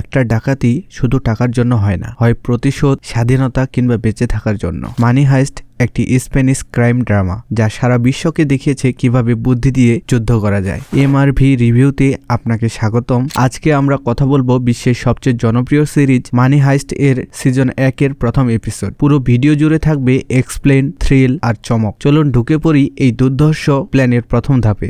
একটা ডাকাতি শুধু টাকার জন্য হয় না, হয় প্রতিশোধ, স্বাধীনতা কিংবা বেঁচে থাকার জন্য। মানি হাইস্ট একটি স্প্যানিশ ক্রাইম ড্রামা, যা সারা বিশ্বকে দেখিয়েছে কীভাবে বুদ্ধি দিয়ে যুদ্ধ করা যায়। এমআরভি রিভিউতে আপনাকে স্বাগতম। আজকে আমরা কথা বলব বিশ্বের সবচেয়ে জনপ্রিয় সিরিজ মানি হাইস্ট এর সিজন একের প্রথম এপিসোড পুরো ভিডিও জুড়ে থাকবে এক্সপ্লেন থ্রিল আর চমক। চলুন ঢুকে পড়ি এই দুর্ধর্ষ প্ল্যানের প্রথম ধাপে।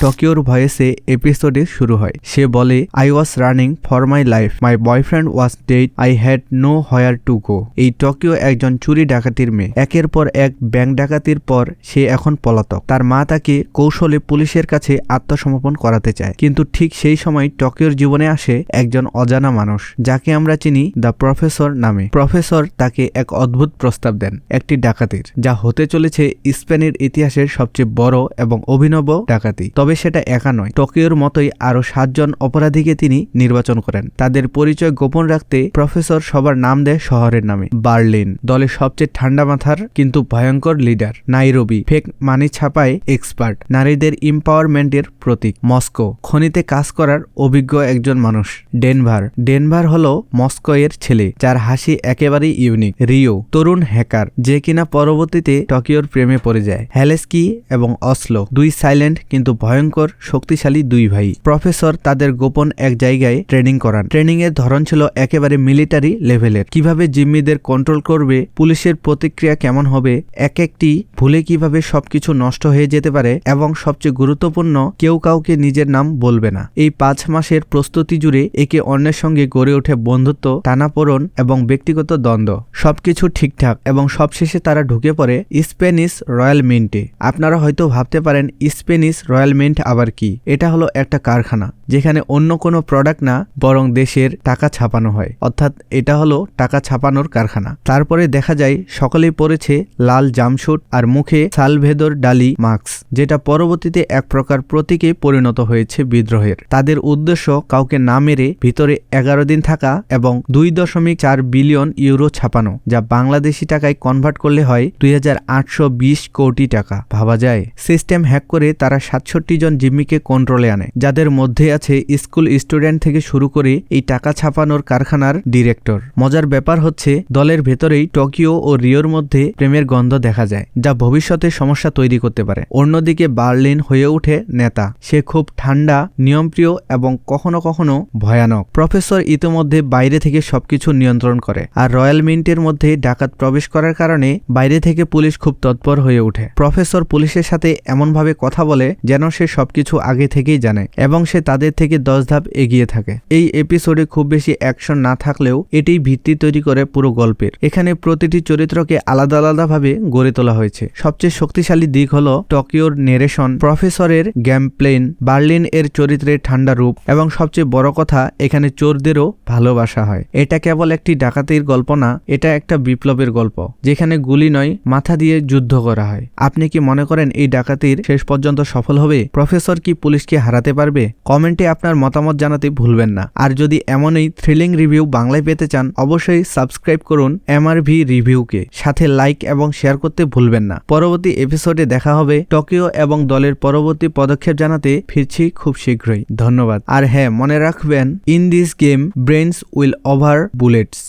টোকিওর ভয়েসে এপিসোডে শুরু হয়। সে বলে I was running for my life my boyfriend was dead I had nowhere to go এই টোকিও একজন চুরি ডাকাতির মেয়ে। একের পর এক ব্যাংক ডাকাতির পর সে এখন পলাতক। তার মা তাকে কৌশলে পুলিশের কাছে আত্মসমর্পণ করাতে চায়। কিন্তু ঠিক সেই সময় টোকিওর জীবনে আসে একজন অজানা মানুষ, যাকে আমরা চিনি দ্য প্রফেসর নামে। প্রফেসর তাকে এক অদ্ভুত প্রস্তাব দেন একটি ডাকাতির, যা হতে চলেছে স্পেনের ইতিহাসের সবচেয়ে বড় এবং অভিনব ডাকাতি। তবে সেটা একা নয়। টোকিওর মতোই আরও সাতজন অপরাধীকে তিনি নির্বাচন করেন। তাদের পরিচয় গোপন রাখতে প্রফেসর সবার নাম দেয় শহরের নামে, বার্লিন, দলের সবচেয়ে ঠান্ডা মাথার কিন্তু ভয়ঙ্কর লিডার, নাইরোবি, ফেক মানি ছাপায় এক্সপার্ট, নারীদের এম্পাওয়ারমেন্টের প্রতীক, মস্কো, খনিতে কাজ করার অভিজ্ঞ একজন মানুষ, ডেনভার। ডেনভার হল মস্কো এর ছেলে, যার হাসি একেবারেই ইউনিক, রিও, তরুণ হ্যাকার, যে কিনা পরবর্তীতে টোকিওর প্রেমে পড়ে যায়। হ্যালেস্কি এবং অসলো, দুই সাইলেন্ট কিন্তু ভয়ঙ্কর, শক্তিশালী দুই ভাই। প্রফেসর তাদের গোপন এক জায়গায় ট্রেনিং করান। ট্রেনিং এর ধরন ছিল একেবারে মিলিটারি লেভেলের। কীভাবে জিম্মিদের কন্ট্রোল করবে, পুলিশের প্রতিক্রিয়া কেমন হবে, এক একটি ভুলে কীভাবে সবকিছু নষ্ট হয়ে যেতে পারে এবং সবচেয়ে গুরুত্বপূর্ণ, কেউ কাউকে নিজের নাম বলবে না। এই পাঁচ মাসের প্রস্তুতি জুড়ে একে অন্যের সঙ্গে গড়ে ওঠে বন্ধুত্ব, টানাপোড়ন এবং ব্যক্তিগত দ্বন্দ্ব। সবকিছু ঠিকঠাক এবং সবশেষে তারা ঢুকে পড়ে স্প্যানিশ রয়্যাল মিন্টে। আপনারা হয়তো ভাবতে পারেন স্প্যানিশ রয়্যাল মিন্ট আবার কি? এটা হলো একটা কারখানা। যেখানে অন্য কোনো প্রোডাক্ট না, বরং দেশের টাকা ছাপানো হয়। অর্থাৎ এটা হলো টাকা ছাপানোর কারখানা। তারপরে দেখা যায়, সকলেই পড়েছে লাল জামশুট আর মুখে সালভেদর ডালি মাস্ক, যেটা পরবর্তীতে এক প্রকার প্রতীকে পরিণত হয়েছে বিদ্রোহের। তাদের উদ্দেশ্য কাউকে না মেরে ভিতরে এগারো দিন থাকা এবং দুই দশমিক চার বিলিয়ন ইউরো ছাপানো, যা বাংলাদেশি টাকায় কনভার্ট করলে হয় দুই হাজার আটশো বিশ কোটি টাকা। ভাবা যায় সিস্টেম হ্যাক করে তারা সাতষট্টি জন জিম্মিকে কন্ট্রোলে আনে, যাদের মধ্যে আছে স্কুল স্টুডেন্ট থেকে শুরু করে এই টাকা ছাপানোর কারখানার ডিরেক্টর। মজার ব্যাপার হচ্ছে, দলের ভেতরেই টোকিও ও রিওর মধ্যে প্রেমের গন্ধ দেখা যায়, যা ভবিষ্যতে সমস্যা তৈরি করতে পারে। অন্যদিকে বার্লিন হয়ে ওঠে নেতা। সে খুব ঠান্ডা, নিয়মপ্রিয় এবং কখনো কখনো ভয়ানক। প্রফেসর ইতোমধ্যে বাইরে থেকে সবকিছু নিয়ন্ত্রণ করে আর রয়্যাল মিন্টের মধ্যে ডাকাত প্রবেশ করার কারণে বাইরে থেকে পুলিশ খুব তৎপর হয়ে ওঠে। প্রফেসর পুলিশের সাথে এমনভাবে কথা বলে যেন সে সবকিছু আগে থেকেই জানে এবং সে তাদের থেকে দশ ধাপ এগিয়ে থাকে। এই এপিসোডে খুব বেশি অ্যাকশন না থাকলেও এটি ভিত্তি তৈরি করে পুরো গল্পের। এখানে প্রতিটি চরিত্রকে আলাদা আলাদাভাবে গড়ে তোলা হয়েছে। সবচেয়ে শক্তিশালী দিক হল টোকিওর নেরেশন প্রফেসরের গেম প্লেন বার্লিন এর চরিত্রের ঠান্ডা রূপ এবং সবচেয়ে বড় কথা, এখানে চোরদেরও ভালোবাসা হয়। এটা কেবল একটি ডাকাতির গল্প না, এটা একটা বিপ্লবের গল্প, যেখানে গুলি নয়, মাথা দিয়ে যুদ্ধ করা হয়। আপনি কি মনে করেন এই ডাকাতির শেষ পর্যন্ত সফল হবে? প্রফেসর কি পুলিশকে হারাতে পারবে? কমেন্টে আপনার মতামত জানাতে ভুলবেন না। আর যদি এমনই থ্রিলিং রিভিউ বাংলায় পেতে চান, অবশ্যই সাবস্ক্রাইব করুন এমআরভি রিভিউকে সাথে লাইক এবং শেয়ার করতে ভুলবেন না। পরবর্তী এপিসোডে দেখা হবে টোকিও এবং দলের পরবর্তী পদক্ষেপ জানাতে। ফিরছি খুব শীঘ্রই। ধন্যবাদ। আর হ্যাঁ মনে রাখবেন in this game brains will over bullets